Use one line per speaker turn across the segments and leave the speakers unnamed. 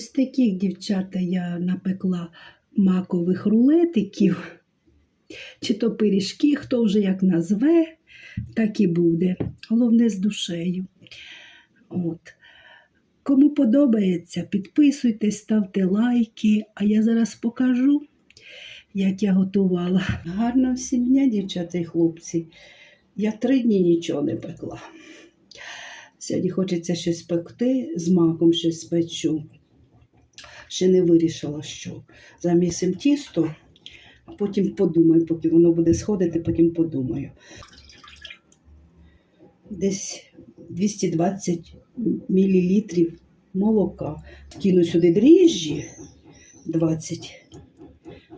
Ось таких дівчата я напекла макових рулетиків, чи то пиріжки, хто вже як назве, так і буде. Головне з душею. От. Кому подобається, підписуйтесь, ставте лайки, а я зараз покажу, як я готувала. Гарного всім дня, дівчата і хлопці. Я три дні нічого не пекла. Сьогодні хочеться щось пекти, з маком щось спечу. Ще не вирішила, що. Замісим тісто, а потім подумаю, поки воно буде сходити, потім подумаю. Десь 220 мл молока. Кину сюди дріжджі 20,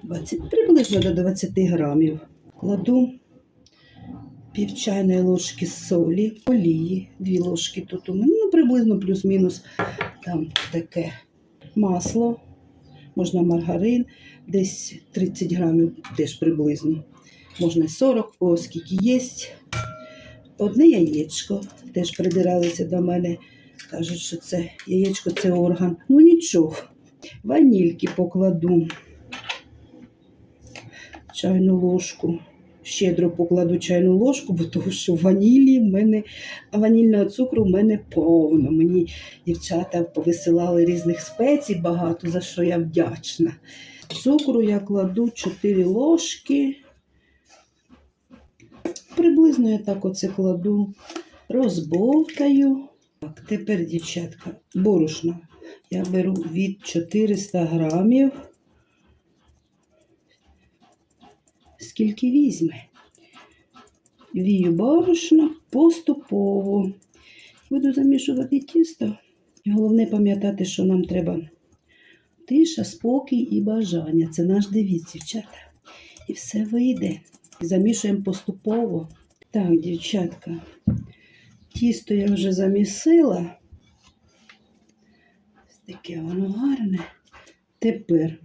20, приблизно до 20 грамів. Кладу пів чайної ложки солі, олії, дві ложки тут у мене, ну приблизно плюс-мінус там таке масло, можна маргарин, десь 30 грамів теж приблизно. Можна 40, о, скільки є. Одне яєчко, теж придиралися до мене, кажуть, що це яєчко це орган. Ну нічого, ванільки покладу, чайну ложку. Щедро покладу чайну ложку, бо тому що ванілі в мене, ванільного цукру в мене повно. Мені дівчата повисилали різних спецій багато, за що я вдячна. Цукру я кладу 4 ложки. Приблизно я так оце кладу, розбовтаю. Так, тепер, дівчатка, борошна. Я беру від 400 грамів. Скільки візьме? Вію борошна поступово. Буду замішувати тісто. І головне пам'ятати, що нам треба тиша, спокій і бажання. Це наш девіз, дівчата. І все вийде. Замішуємо поступово. Так, дівчатка, тісто я вже замісила. Таке воно гарне. Тепер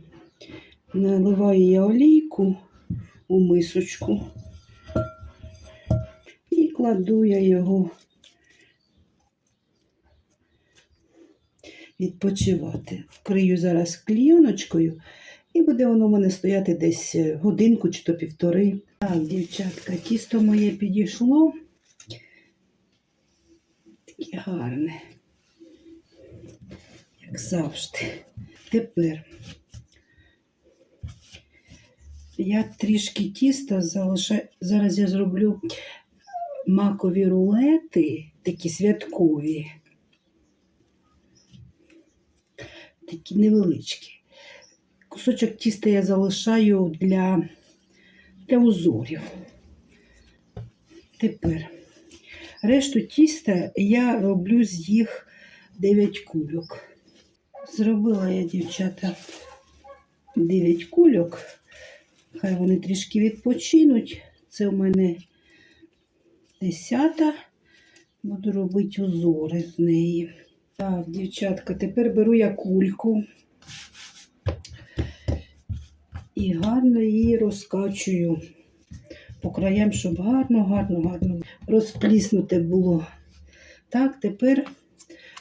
наливаю я олійку у мисочку і кладу я його відпочивати. Вкрию зараз клійоночкою і буде воно в мене стояти десь годинку чи то півтори. Так, дівчатка, тісто моє підійшло. Таке гарне, як завжди. Тепер я трішки тіста залишаю. Зараз я зроблю макові рулети, такі святкові, такі невеличкі. Кусочок тіста я залишаю для, для узорів. Тепер решту тіста я роблю з їх 9 кульок. Зробила я, дівчата, 9 кульок. Хай вони трішки відпочинуть. Це у мене десята. Буду робити узори з неї. Так, дівчатка, тепер беру я кульку і гарно її розкачую по краям, щоб гарно, гарно, гарно розпліснуте було. Так, тепер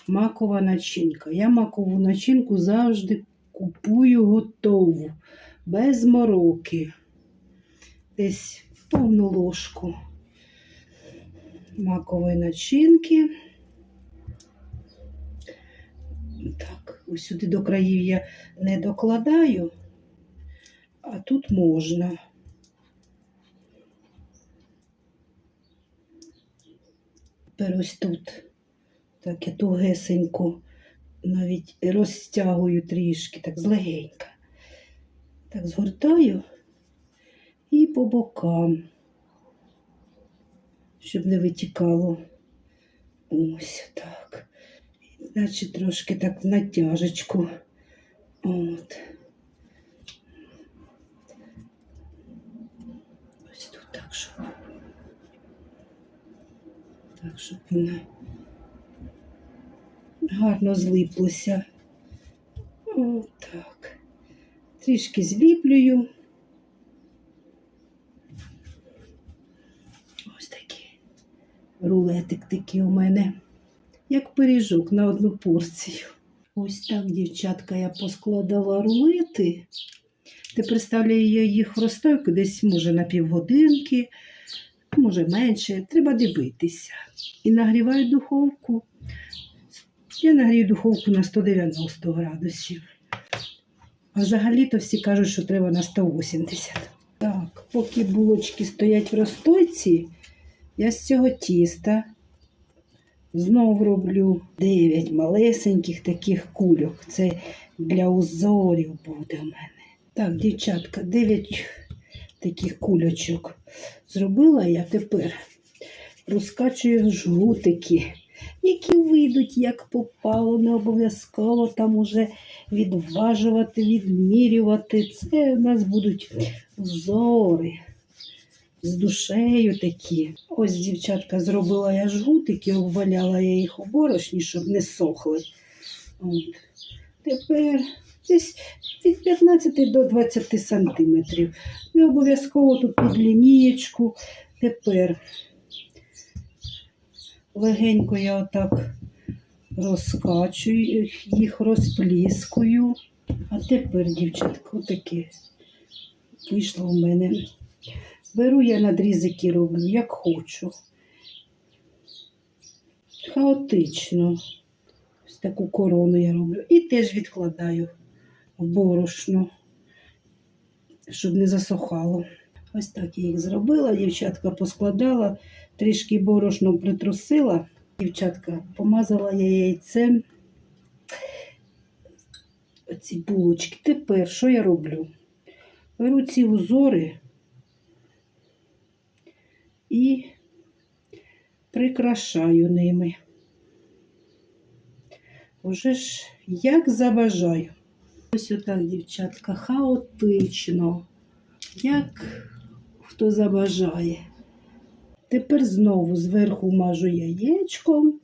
макова начинка. Я макову начинку завжди купую готову, без мороки. Десь повну ложку макової начинки. Так, ось сюди до країв я не докладаю, а тут можна. Тепер ось тут так я тугесенько навіть розтягую трішки, так злегенька. Так, згортаю і по бокам, щоб не витікало. Ось так. Значить, трошки так в натяжечку. От. Ось тут так, щоб. Так, щоб воно гарно злиплося. Отак. Трішки зліплюю. Ось такий рулетик такий у мене, як пиріжок на одну порцію. Ось так, дівчатка, я поскладала рулети. Тепер ставлю я їх в десь, може, на півгодинки, може менше. Треба дивитися. І нагріваю духовку. Я нагрію духовку на 190 градусів. Взагалі-то всі кажуть, що треба на 180. Так, поки булочки стоять в розстойці, я з цього тіста Знову роблю 9 малесеньких таких кульок. Це для узорів буде в мене. Так, дівчатка, 9 таких кульочок зробила я тепер розкачую жгутики, які вийдуть як попало, не обов'язково там уже відважувати, відмірювати. Це у нас будуть узори з душею такі. Ось, дівчатка, зробила я жгутики, обваляла я їх у борошні, щоб не сохли. От. Тепер десь від 15 до 20 сантиметрів. Не обов'язково тут під лінієчку. Тепер легенько я отак розкачую, їх, розпліскую. А тепер, дівчатка, отаке вийшло в мене. Беру я надрізики роблю, як хочу. Хаотично. Ось таку корону я роблю. І теж відкладаю в борошно, щоб не засохало. Ось так я їх зробила. Дівчатка поскладала, трішки борошно притрусила. Дівчатка помазала я яйцем. Оці булочки. Тепер що я роблю? Беру ці узори і прикрашаю ними. Уже ж як забажаю. Ось отак, дівчатка, хаотично, як хто забажає. Тепер знову зверху мажу яєчком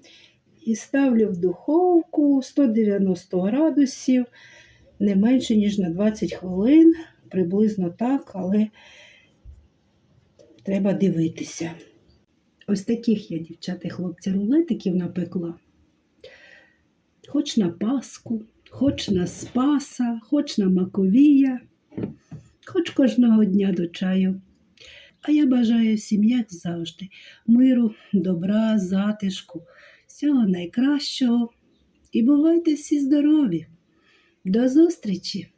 і ставлю в духовку 190 градусів, не менше, ніж на 20 хвилин, приблизно так, але треба дивитися. Ось таких я, дівчата хлопці, рулетиків напекла. Хоч на Пасху, хоч на Спаса, хоч на Маковія, хоч кожного дня до чаю. А я бажаю всім, як завжди, миру, добра, затишку, всього найкращого. І бувайте всі здорові. До зустрічі!